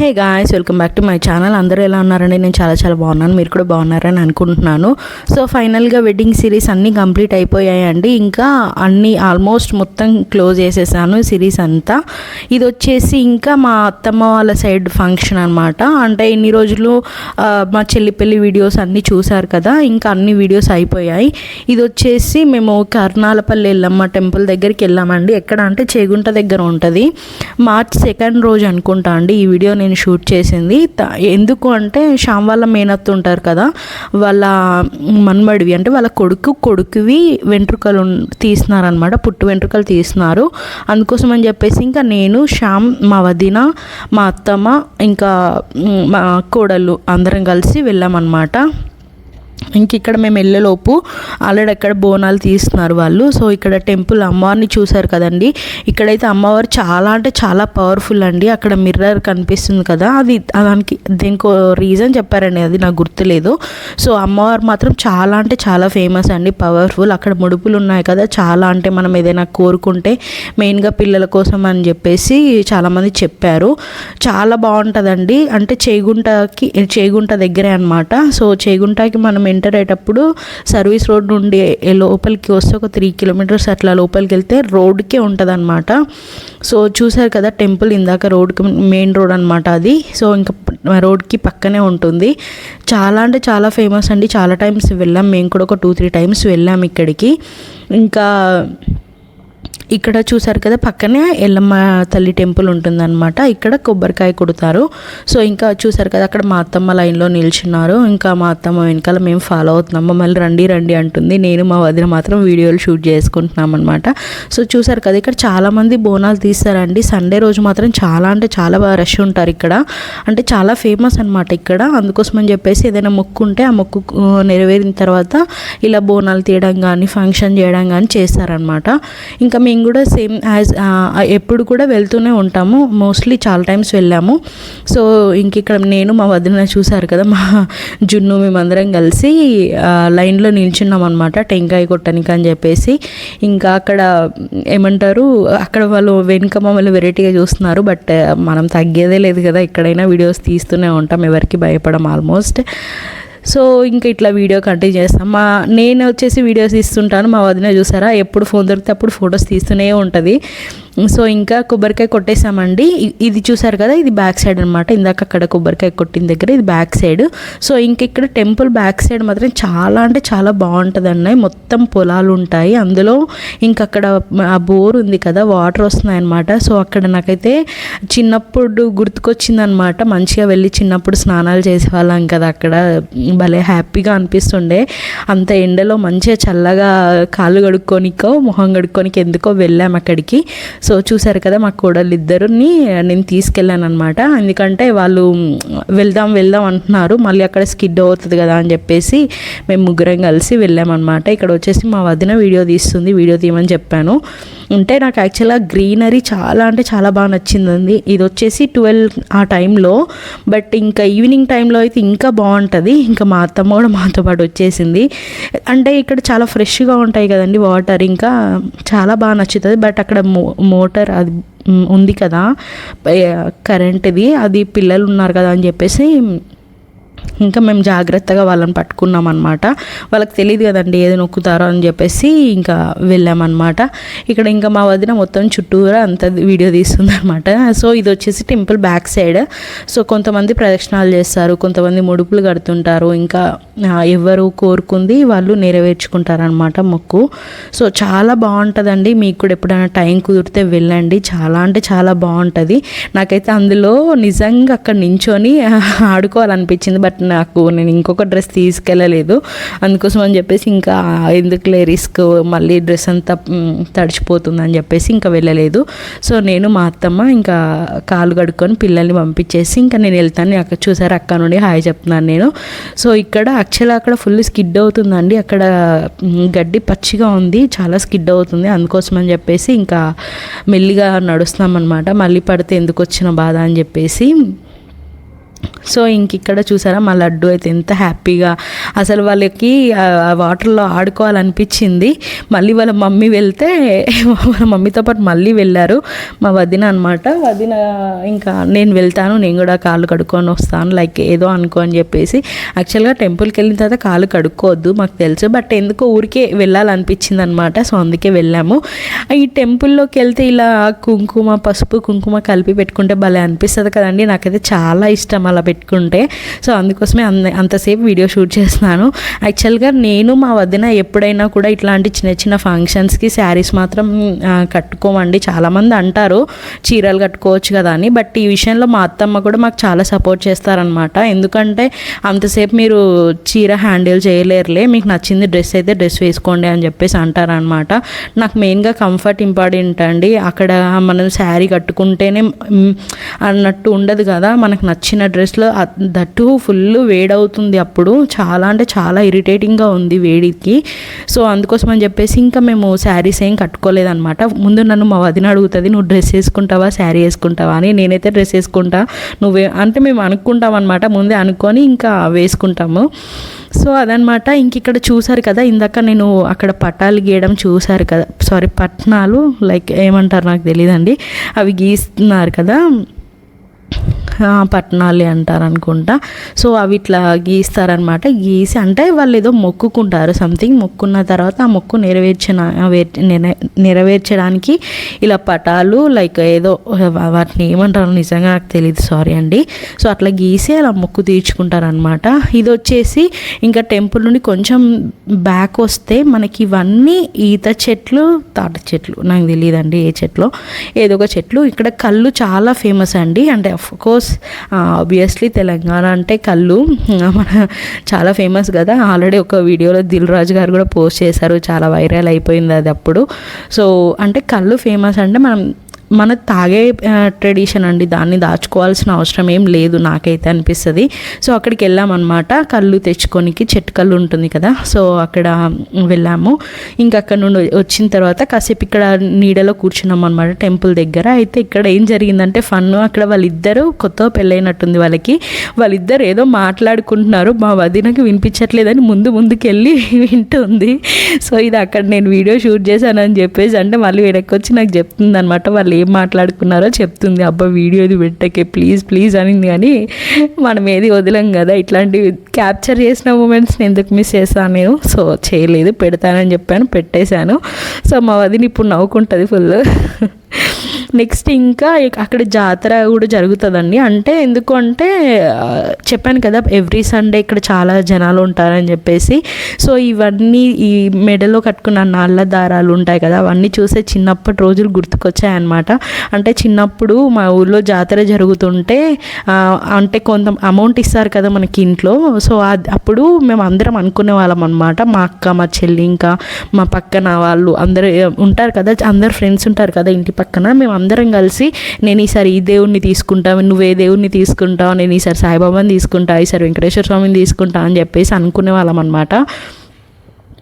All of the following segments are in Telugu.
Hey guys welcome back to my channel అందరూ ఎలా ఉన్నారండి? నేను చాలా చాలా బాగున్నాను. మీరు కూడా బాగున్నారని అనుకుంటున్నాను. సో ఫైనల్గా వెడ్డింగ్ సిరీస్ అన్నీ కంప్లీట్ అయిపోయాయండి. ఇంకా అన్నీ ఆల్మోస్ట్ మొత్తం క్లోజ్ చేసేసాను సిరీస్ అంతా. ఇది వచ్చేసి ఇంకా మా అత్తమ్మ వాళ్ళ సైడ్ ఫంక్షన్ అనమాట అంటే ఇన్ని రోజులు మా చెల్లి పెళ్ళి వీడియోస్ అన్నీ చూశారు కదా ఇంకా అన్ని వీడియోస్ అయిపోయాయి. ఇది వచ్చేసి మేము కర్నాలపల్లి వెళ్ళాం టెంపుల్ దగ్గరికి వెళ్ళామండి. ఎక్కడ అంటే చేగుంట దగ్గర ఉంటుంది. మార్చ్ సెకండ్ రోజు అనుకుంటా అండి ఈ వీడియో నేను నేను షూట్ చేసింది. త- ఎందుకు అంటే శ్యామ్ వాళ్ళ మేనత్తు ఉంటారు కదా వాళ్ళ మన్మడివి అంటే వాళ్ళ కొడుకు కొడుకువి వెంట్రుకలు తీసినారనమాట తీస్తున్నారనమాట పుట్టు వెంట్రుకలు తీస్తున్నారు అందుకోసం అని చెప్పేసి ఇంకా నేను శ్యామ్ మా వదిన మా అత్తమ్మ ఇంకా మా కోడళ్ళు అందరం కలిసి వెళ్ళామన్నమాట. ఇంక ఇక్కడ మేము వెళ్ళేలోపు ఆల్రెడీ అక్కడ బోనాలు తీస్తున్నారు వాళ్ళు. సో ఇక్కడ టెంపుల్ అమ్మవారిని చూశారు కదండి. ఇక్కడైతే అమ్మవారు చాలా అంటే చాలా పవర్ఫుల్ అండి. అక్కడ మిర్రర్ కనిపిస్తుంది కదా. అది దానికి దీనికో రీజన్ చెప్పారండి. అది నాకు గుర్తులేదు. సో అమ్మవారు మాత్రం చాలా అంటే చాలా ఫేమస్ అండి. పవర్ఫుల్. అక్కడ ముడుపులు ఉన్నాయి కదా. చాలా అంటే మనం ఏదైనా కోరుకుంటే మెయిన్గా పిల్లల కోసం అని చెప్పేసి చాలామంది చెప్పారు. చాలా బాగుంటుందండి. అంటే చేగుంటకి చేగుంట దగ్గరే అనమాట సో చేగుంటకి మనం ఎంటర్ అయ్యేటప్పుడు సర్వీస్ రోడ్ నుండి లోపలికి వస్తే ఒక త్రీ కిలోమీటర్స్ అట్లా లోపలికి వెళ్తే రోడ్కే ఉంటుంది అనమాట సో చూసారు కదా టెంపుల్ ఇందాక రోడ్కి మెయిన్ రోడ్ అనమాట అది. సో ఇంకా రోడ్కి పక్కనే ఉంటుంది. చాలా అంటే చాలా ఫేమస్ అండి. చాలా టైమ్స్ వెళ్ళాం. మేము కూడా ఒక టూ త్రీ టైమ్స్ వెళ్ళాం ఇక్కడికి. ఇంకా ఇక్కడ చూసారు కదా పక్కనే ఎల్లమ్మ తల్లి టెంపుల్ ఉంటుందన్నమాట. ఇక్కడ కొబ్బరికాయ కొడతారు. సో ఇంకా చూసారు కదా అక్కడ మా అత్తమ్మ లైన్లో నిల్చున్నారు. ఇంకా మా అత్తమ్మ వెనకాల మేము ఫాలో అవుతున్నాం. మమ్మల్ని రండి రండి అంటుంది. నేను మా వదిన మాత్రం వీడియోలు షూట్ చేసుకుంటున్నాం అనమాట సో చూసారు కదా ఇక్కడ చాలామంది బోనాలు తీస్తారండి. సండే రోజు మాత్రం చాలా అంటే చాలా బాగా రష్ ఉంటారు ఇక్కడ. అంటే చాలా ఫేమస్ అనమాట ఇక్కడ. అందుకోసం అని చెప్పేసి ఏదైనా మొక్కు ఉంటే ఆ మొక్కు నెరవేరిన తర్వాత ఇలా బోనాలు తీయడం కానీ ఫంక్షన్ చేయడం కానీ చేస్తారనమాట ఇంకా మేము కూడా సేమ్ యాజ్ ఎప్పుడు కూడా వెళ్తూనే ఉంటాము. మోస్ట్లీ చాలా టైమ్స్ వెళ్ళాము. సో ఇంక ఇక్కడ నేను మా వదిన చూసారు కదా మా జున్ను మేమందరం కలిసి లైన్లో నిల్చున్నాం అనమాట టెంకాయ కొట్టడానికి అని చెప్పేసి. ఇంకా అక్కడ ఏమంటారు అక్కడ వాళ్ళు వెనుక మమ్మల్ని వెరైటీగా చూస్తున్నారు. బట్ మనం తగ్గేదే లేదు కదా ఎక్కడైనా వీడియోస్ తీస్తూనే ఉంటాం. ఎవరికి భయపడం ఆల్మోస్ట్ సో ఇంకా ఇట్లా వీడియో కంటిన్యూ చేస్తాం. మా నేను వచ్చేసి వీడియోస్ తీస్తుంటాను మా వదిన చూసారా? ఎప్పుడు ఫోన్ దొరికితే అప్పుడు ఫొటోస్ తీస్తూనే ఉంటుంది. సో ఇంకా కొబ్బరికాయ కొట్టేసామండి. ఇది చూసారు కదా ఇది బ్యాక్ సైడ్ అనమాట ఇందాక అక్కడ కొబ్బరికాయ కొట్టిన దగ్గర ఇది బ్యాక్ సైడ్. సో ఇంక ఇక్కడ టెంపుల్ బ్యాక్ సైడ్ మాత్రం చాలా అంటే చాలా బాగుంటుంది అన్నయ్య మొత్తం పొలాలు ఉంటాయి. అందులో ఇంక అక్కడ ఆ బోర్ ఉంది కదా వాటర్ వస్తున్నాయి అనమాట సో అక్కడ నాకైతే చిన్నప్పుడు గుర్తుకొచ్చింది అనమాట మంచిగా వెళ్ళి చిన్నప్పుడు స్నానాలు చేసేవాళ్ళం కదా అక్కడ భలే హ్యాపీగా అనిపిస్తుండే. అంత ఎండలో మంచిగా చల్లగా కాళ్ళు కడుక్కోనికో మొహం కడుక్కోనికి ఎందుకో వెళ్ళాం అక్కడికి. సో చూసారు కదా మా కోడలు ఇద్దరిని నేను తీసుకెళ్ళాను అనమాట ఎందుకంటే వాళ్ళు వెళ్దాం వెళ్దాం అంటున్నారు. మళ్ళీ అక్కడ స్కిడ్ అవుతుంది కదా అని చెప్పేసి మేము ముగ్గురం కలిసి వెళ్ళామన్నమాట. ఇక్కడ వచ్చేసి మా వదిన వీడియో తీస్తుంది. వీడియో తీయమని చెప్పాను. ఉంటే నాకు యాక్చువల్గా గ్రీనరీ చాలా అంటే చాలా బాగా నచ్చిందండి. ఇది వచ్చేసి ట్వెల్వ్ ఆ టైంలో బట్ ఇంకా ఈవినింగ్ టైంలో అయితే ఇంకా బాగుంటుంది. ఇంకా మా అత్తమ్మ కూడా మాతో పాటు వచ్చేసింది. అంటే ఇక్కడ చాలా ఫ్రెష్గా ఉంటాయి కదండి వాటర్ ఇంకా చాలా బాగా నచ్చుతుంది. బట్ అక్కడ మో మోటార్ అది ఉంది కదా కరెంట్ది అది పిల్లలు ఉన్నారు కదా అని చెప్పేసి ఇంకా మేము జాగ్రత్తగా వాళ్ళని పట్టుకున్నాం అనమాట వాళ్ళకి తెలియదు కదండి ఏది నొక్కుతారో అని చెప్పేసి ఇంకా వెళ్ళామన్నమాట. ఇక్కడ ఇంకా మా వదిన మొత్తం చుట్టూరా అంత వీడియో తీస్తుందనమాట సో ఇది వచ్చేసి టెంపుల్ బ్యాక్ సైడ్. సో కొంతమంది ప్రదక్షిణాలు చేస్తారు కొంతమంది ముడుపులు కడుతుంటారు ఇంకా ఎవరు కోరుకుంది వాళ్ళు నెరవేర్చుకుంటారనమాట మొక్కు. సో చాలా బాగుంటుందండి. మీకు కూడా ఎప్పుడైనా టైం కుదిరితే వెళ్ళండి. చాలా అంటే చాలా బాగుంటుంది. నాకైతే అందులో నిజంగా అక్కడ నించొని ఆడుకోవాలనిపించింది. బట్ నాకు నేను ఇంకొక డ్రెస్ తీసుకెళ్ళలేదు. అందుకోసం అని చెప్పేసి ఇంకా ఎందుకులే రిస్క్ మళ్ళీ డ్రెస్ అంతా తడిచిపోతుందని తడిచిపోతుంది అని చెప్పేసి ఇంకా వెళ్ళలేదు. సో నేను మా అత్తమ్మ ఇంకా కాలు కడుక్కొని పిల్లల్ని పంపించేసి ఇంకా నేను వెళ్తాను. అక్కడ చూసారు అక్క నుండి హాయ్ చెప్తున్నాను నేను. సో ఇక్కడ యాక్చువల్గా అక్కడ ఫుల్ స్కిడ్ అవుతుందండి. అక్కడ గడ్డి పచ్చిగా ఉంది. చాలా స్కిడ్ అవుతుంది. అందుకోసం అని చెప్పేసి ఇంకా మెల్లిగా నడుస్తామన్నమాట మళ్ళీ పడితే ఎందుకు వచ్చిన బాధ అని చెప్పేసి సో ఇంక ఇక్కడ చూసారా మా లడ్డు అయితే ఎంత హ్యాపీగా అసలు వాళ్ళకి ఆ వాటర్లో ఆడుకోవాలనిపించింది. మళ్ళీ వాళ్ళ మమ్మీ వెళ్తే వాళ్ళ మమ్మీతో పాటు మళ్ళీ వెళ్ళారు. మా వదిన అనమాట వదిన ఇంకా నేను వెళ్తాను నేను కూడా కాళ్ళు కడుక్కొని వస్తాను లైక్ ఏదో అనుకో అని చెప్పేసి. యాక్చువల్గా టెంపుల్కి వెళ్ళిన తర్వాత కాళ్ళు కడుక్కోవద్దు మాకు తెలుసు. బట్ ఎందుకో ఊరికే వెళ్ళాలనిపించింది అనమాట సో అందుకే వెళ్ళాము. ఈ టెంపుల్లోకి వెళ్తే ఇలా కుంకుమ పసుపు కుంకుమ కలిపి పెట్టుకుంటే భలే అనిపిస్తుంది కదండి. నాకైతే చాలా ఇష్టం అలా పెట్టుకుంటే. సో అందుకోసమే అంత అంతసేపు వీడియో షూట్ చేస్తాను చేస్తున్నాను. యాక్చువల్గా నేను మా వదిన ఎప్పుడైనా కూడా ఇట్లాంటి చిన్న చిన్న ఫంక్షన్స్కి శారీస్ మాత్రం కట్టుకోమండి. చాలామంది అంటారు చీరలు కట్టుకోవచ్చు కదా అని. బట్ ఈ విషయంలో మా అత్తమ్మ కూడా మాకు చాలా సపోర్ట్ చేస్తారనమాట ఎందుకంటే అంతసేపు మీరు చీర హ్యాండిల్ చేయలేరులే. మీకు నచ్చింది డ్రెస్ అయితే డ్రెస్ వేసుకోండి అని చెప్పేసి అంటారనమాట నాకు మెయిన్గా కంఫర్ట్ ఇంపార్టెంట్ అండి. అక్కడ మనం శారీ కట్టుకుంటేనే అన్నట్టు ఉండదు కదా. మనకు నచ్చిన డ్రెస్లో దట్టు ఫుల్ వేడవుతుంది అప్పుడు. చాలా అంటే చాలా ఇరిటేటింగ్గా ఉంది వేడికి. సో అందుకోసం అని చెప్పేసి ఇంకా మేము శారీస్ ఏం కట్టుకోలేదనమాట ముందు నన్ను మా వదిన అడుగుతుంది నువ్వు డ్రెస్ వేసుకుంటావా? శారీ వేసుకుంటావా? అని నేనైతే డ్రెస్ వేసుకుంటా. నువ్వే అంటే మేము అనుకుంటాం అనమాట ముందే అనుకొని ఇంకా వేసుకుంటాము. సో అదనమాట ఇంక ఇక్కడ చూసారు కదా ఇందాక నేను అక్కడ పటాలు గీయడం చూసారు కదా సారీ పట్నాలు లైక్ ఏమంటారు నాకు తెలియదండి అవి గీస్తున్నారు కదా. పట్నాలి అంటారు అనుకుంటా సో అవి ఇట్లా గీస్తారనమాట. గీసి అంటే వాళ్ళు ఏదో మొక్కుకుంటారు సంథింగ్ మొక్కున్న తర్వాత ఆ మొక్కు నెరవేర్చిన నెర- నెరవేర్చడానికి ఇలా పటాలు లైక్ ఏదో వాటిని ఏమంటారు నిజంగా నాకు తెలియదు సారీ అండి. సో అట్లా గీసి అలా మొక్కు తీర్చుకుంటారనమాట. ఇది వచ్చేసి ఇంకా టెంపుల్ నుండి కొంచెం బ్యాక్ వస్తే మనకి ఇవన్నీ ఈత చెట్లు తాటి చెట్లు నాకు తెలియదండి ఏ చెట్లు. ఏదో ఒక చెట్లు. ఇక్కడ కళ్ళు చాలా ఫేమస్ అండి. అంటే of course obviously ah, Telangana అంటే కళ్ళు. మన చాలా ఫేమస్ కదా. ఆల్రెడీ ఒక వీడియోలో దిల్ రాజు గారు కూడా పోస్ట్ చేశారు. చాలా వైరల్ అయిపోయింది అది అప్పుడు. సో అంటే కళ్ళు ఫేమస్ అంటే మనం మన తాగే ట్రెడిషన్ అండి దాన్ని దాచుకోవాల్సిన అవసరం ఏం లేదు నాకైతే అనిపిస్తుంది. సో అక్కడికి వెళ్ళామన్నమాట. కళ్ళు తెచ్చుకోనికి చెట్టు కళ్ళు ఉంటుంది కదా సో అక్కడ వెళ్ళాము. ఇంకా అక్కడ నుండి వచ్చిన తర్వాత కాసేపు ఇక్కడ నీడలో కూర్చున్నాం అనమాట టెంపుల్ దగ్గర. అయితే ఇక్కడ ఏం జరిగిందంటే ఫన్ అక్కడ వాళ్ళిద్దరూ కొత్త పెళ్ళైనట్టుంది వాళ్ళకి. వాళ్ళిద్దరు ఏదో మాట్లాడుకుంటున్నారు మా వదినకి వినిపించట్లేదని ముందు ముందుకెళ్ళి వింటుంది. సో ఇది అక్కడ నేను వీడియో షూట్ చేశానని చెప్పేసి అంటే మళ్ళీ వెనక్కి వచ్చి నాకు చెప్తుంది అనమాట వాళ్ళు ఏం మాట్లాడుకున్నారో చెప్తుంది. అబ్బా వీడియో ఇది పెట్టకే ప్లీజ్ ప్లీజ్ అనింది. కానీ మనం ఏది వదలం కదా ఇట్లాంటివి క్యాప్చర్ చేసిన మూమెంట్స్ని ఎందుకు మిస్ చేస్తాను నేను? సో చేయలేదు పెడతానని చెప్పాను పెట్టేశాను. సో మా వదిన ఇప్పుడు నవ్వుకుంటుంది ఫుల్. నెక్స్ట్ ఇంకా అక్కడ జాతర కూడా జరుగుతుందండి. అంటే ఎందుకు అంటే చెప్పాను కదా ఎవ్రీ సండే ఇక్కడ చాలా జనాలు ఉంటారని చెప్పేసి. సో ఇవన్నీ ఈ మెడలో కట్టుకున్న నల్ల దారాలు ఉంటాయి కదా అవన్నీ చూసే చిన్నప్పటి రోజులు గుర్తుకొచ్చాయన్నమాట. అంటే చిన్నప్పుడు మా ఊళ్ళో జాతర జరుగుతుంటే అంటే కొంత అమౌంట్ ఇస్తారు కదా మనకి ఇంట్లో. సో అప్పుడు మేము అందరం అనుకునే వాళ్ళం అనమాట మా అక్క మా చెల్లి ఇంకా మా పక్కన వాళ్ళు అందరు ఉంటారు కదా అందరు ఫ్రెండ్స్ ఉంటారు కదా ఇంటి పక్కన. మేము అందరం కలిసి నేను ఈసారి ఈ దేవుణ్ణి తీసుకుంటా నువ్వు ఏ దేవుణ్ణి తీసుకుంటావు నేను ఈసారి సాయిబాబాని తీసుకుంటా ఈసారి వెంకటేశ్వర స్వామిని తీసుకుంటా అని చెప్పేసి అనుకునే వాళ్ళం అనమాట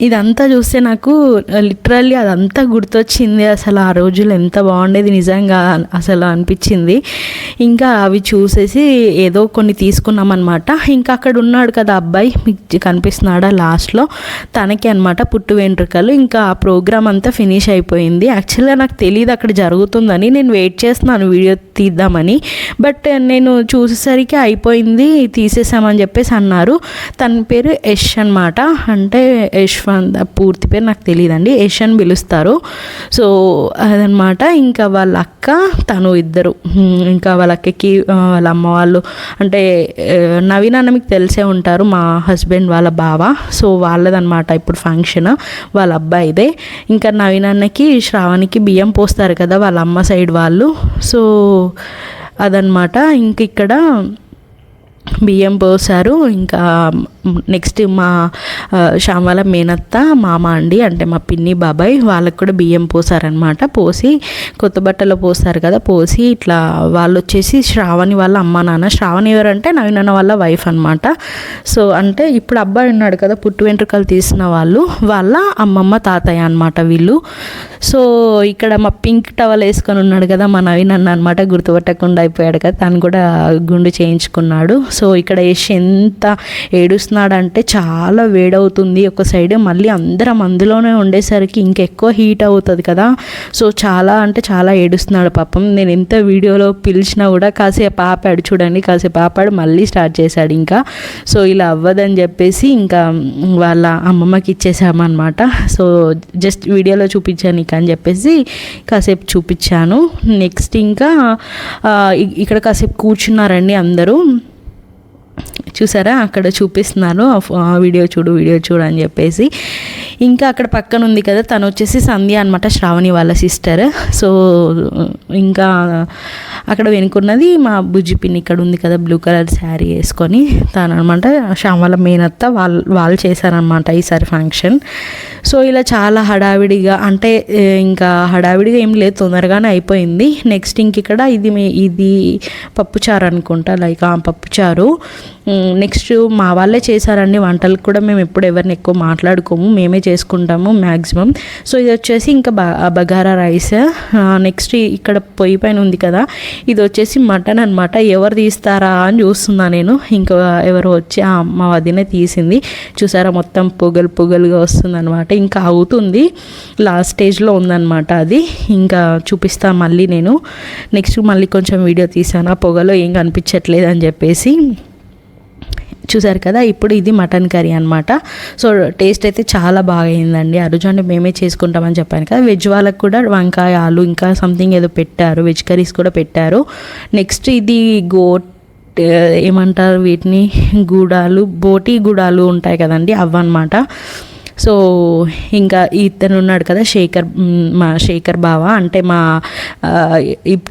ఇదంతా చూస్తే నాకు లిటరల్లీ అదంతా గుర్తొచ్చింది. అసలు ఆ రోజులు ఎంత బాగుండేది నిజంగా అసలు అనిపించింది. ఇంకా అవి చూసేసి ఏదో కొన్ని తీసుకున్నాం అనమాట ఇంకా అక్కడ ఉన్నాడు కదా అబ్బాయి మీకు కనిపిస్తున్నాడా లాస్ట్లో? తనకి అనమాట పుట్టు వెంట్రుకలు. ఇంకా ఆ ప్రోగ్రామ్ అంతా ఫినిష్ అయిపోయింది. యాక్చువల్గా నాకు తెలియదు అక్కడ జరుగుతుందని. నేను వెయిట్ చేస్తున్నాను వీడియో తీద్దామని. బట్ నేను చూసేసరికి అయిపోయింది తీసేసామని చెప్పేసి అన్నారు. తన పేరు యష్ అనమాట అంటే యష్ యశ్వంత్ పూర్తి పేరు నాకు తెలియదండి యష్ అని పిలుస్తారు. సో అదనమాట ఇంకా వాళ్ళ అక్క తను ఇద్దరు. ఇంకా వాళ్ళ అక్కకి వాళ్ళ అమ్మ వాళ్ళు అంటే నవీన్ అన్న మీకు తెలిసే ఉంటారు మా హస్బెండ్ వాళ్ళ బావ. సో వాళ్ళదనమాట ఇప్పుడు ఫంక్షన్ వాళ్ళ అబ్బాయిదే. ఇంకా నవీన్ అన్నకి శ్రావణికి బియ్యం పోస్తారు కదా వాళ్ళ అమ్మ సైడ్ వాళ్ళు. సో అదనమాట ఇంక ఇక్కడ బియ్యం పోసారు ఇంకా నెక్స్ట్ మా శ్యామల మేనత్త మామ అండి అంటే మా పిన్ని బాబాయ్ వాళ్ళకి కూడా బియ్యం పోసారనమాట పోసి కొత్త బట్టలు పోస్తారు కదా పోసి ఇట్లా వాళ్ళు వచ్చేసి శ్రావణి వాళ్ళ అమ్మ నాన్న. శ్రావణి ఎవరంటే నవీనాన్న వాళ్ళ వైఫ్ అనమాట సో అంటే ఇప్పుడు అబ్బాయి ఉన్నాడు కదా పుట్టు వెంట్రుకలు తీసిన వాళ్ళు వాళ్ళ అమ్మమ్మ తాతయ్య అనమాట వీళ్ళు. సో ఇక్కడ మా పింక్ టవల్ వేసుకొని ఉన్నాడు కదా మా నవీన్ అన్న అనమాట గుర్తుపట్టకుండా అయిపోయాడు కదా తను కూడా గుండు చేయించుకున్నాడు. సో ఇక్కడ వేసి ఎంత ఏడుస్తున్నాడంటే చాలా వేడవుతుంది ఒక సైడ్. మళ్ళీ అందరం అందులోనే ఉండేసరికి ఇంకెక్కువ హీట్ అవుతుంది కదా. సో చాలా అంటే చాలా ఏడుస్తున్నాడు పాపం. నేను ఎంత వీడియోలో పిలిచినా కూడా కాసేపు ఆపాడు చూడండి కాసేపు ఆపాడు మళ్ళీ స్టార్ట్ చేశాడు ఇంకా. సో ఇలా అవ్వదని చెప్పేసి ఇంకా వాళ్ళ అమ్మమ్మకి ఇచ్చేసామన్నమాట. సో జస్ట్ వీడియోలో చూపించాను నీకు అని చెప్పేసి కాసేపు చూపించాను. నెక్స్ట్ ఇంకా ఇక్కడ కాసేపు కూర్చున్నారండి అందరూ. చూసారా? అక్కడ చూపిస్తున్నాను. ఆ వీడియో చూడు వీడియో చూడు అని చెప్పేసి. ఇంకా అక్కడ పక్కన ఉంది కదా తను వచ్చేసి సంధ్య అనమాట శ్రావణి వాళ్ళ సిస్టర్ సో ఇంకా అక్కడ వెనుకున్నది మా బుజ్జి పిన్ని ఇక్కడ ఉంది కదా బ్లూ కలర్ శారీ వేసుకొని. తను అనమాట శ్యామ్ వాళ్ళ మేనత్త వాళ్ళు వాళ్ళు చేశారనమాట ఈసారి ఫంక్షన్ సో ఇలా చాలా హడావిడిగా అంటే ఇంకా హడావిడిగా ఏం లేదు తొందరగానే అయిపోయింది. నెక్స్ట్ ఇంక ఇక్కడ ఇది మీ ఇది పప్పుచారు అనుకుంటా లైక్ ఆ పప్పుచారు. నెక్స్ట్ మా వాళ్ళే చేశారండి వంటలు కూడా మేము ఎప్పుడు ఎవరిని ఎక్కువ మాట్లాడుకోము మేమే చేసుకుంటాము మ్యాక్సిమం సో ఇది వచ్చేసి ఇంకా బ బగారా రైస్. నెక్స్ట్ ఇక్కడ పొయ్యి పైన ఉంది కదా ఇది వచ్చేసి మటన్ అనమాట ఎవరు తీస్తారా అని చూస్తున్నా నేను. ఇంకా ఎవరు వచ్చి మా వదినే తీసింది. చూసారా మొత్తం పొగలు పొగలుగా వస్తుంది అనమాట ఇంకా అవుతుంది. లాస్ట్ స్టేజ్లో ఉందన్నమాట అది. ఇంకా చూపిస్తా మళ్ళీ నేను. నెక్స్ట్ మళ్ళీ కొంచెం వీడియో తీసాను ఆ పొగలో ఏం కనిపించట్లేదు అని చెప్పేసి. చూసారు కదా ఇప్పుడు ఇది మటన్ కర్రీ అనమాట సో టేస్ట్ అయితే చాలా బాగా అయిందండి ఆ రోజు అంటే మేమే చేసుకుంటామని చెప్పాను కదా వెజ్ వాళ్ళకి కూడా వంకాయ ఆలు ఇంకా సంథింగ్ ఏదో పెట్టారు వెజ్ కర్రీస్ కూడా పెట్టారు. నెక్స్ట్ ఇది గోట్ ఏమంటారు వీటిని గూడాలు బోటి గూడాలు ఉంటాయి కదండి అవన్నమాట సో ఇంకా ఇతను ఉన్నాడు కదా శేఖర్ మా శేఖర్ బావ అంటే మా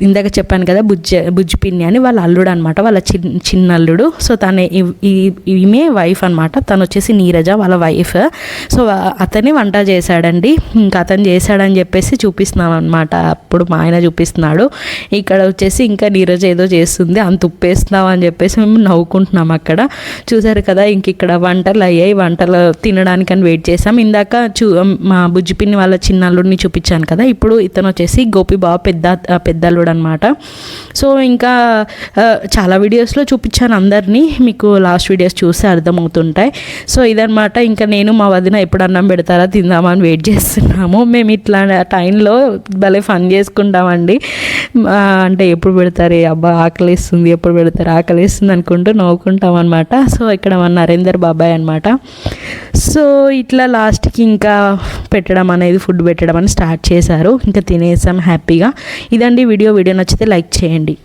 ఇందాక చెప్పాను కదా బుజ్జ బుజ్జి పిన్ని అని వాళ్ళ అల్లుడు అనమాట వాళ్ళ చిన్న చిన్న అల్లుడు. సో తన ఈమె వైఫ్ అనమాట తను వచ్చేసి నీరజ వాళ్ళ వైఫ్. సో అతనే వంట చేశాడండి. ఇంకా అతను చేశాడని చెప్పేసి చూపిస్తున్నాను అనమాట అప్పుడు మా ఆయన చూపిస్తున్నాడు. ఇక్కడ వచ్చేసి ఇంకా నీరజ ఏదో చేస్తుంది అంత ఉప్పేస్తున్నావు అని చెప్పేసి మేము నవ్వుకుంటున్నాం అక్కడ. చూసారు కదా ఇంక ఇక్కడ వంటలు అయ్యాయి. వంటలు తినడానికని వెయిట్ చేసి ఇందాక చూ మా బుజ్జిపిన్ని వాళ్ళ చిన్న అల్లుడిని చూపించాను కదా. ఇప్పుడు ఇతను వచ్చేసి గోపి బాబు పెద్ద పెద్ద అల్లుడు అనమాట సో ఇంకా చాలా వీడియోస్లో చూపించాను అందరినీ. మీకు లాస్ట్ వీడియోస్ చూస్తే అర్థమవుతుంటాయి. సో ఇదనమాట ఇంకా నేను మా వదిన ఎప్పుడు అన్నం పెడతారా తిందామని వెయిట్ చేస్తున్నాము. మేము ఇట్లా టైంలో భలే ఫన్ చేసుకుంటామండి. అంటే ఎప్పుడు పెడతారు అబ్బా ఆకలిస్తుంది ఎప్పుడు పెడతారు ఆకలిస్తుంది అనుకుంటూ నవ్వుకుంటాం అనమాట సో ఇక్కడ మన నరేందర్ బాబాయ్ అనమాట సో ఇట్లా లాస్ట్కి ఇంకా పెట్టడం అనేది ఫుడ్ పెట్టడం అని స్టార్ట్ చేశారు. ఇంకా తినేసాం హ్యాపీగా. ఇదండి వీడియో. వీడియో నచ్చితే లైక్ చేయండి.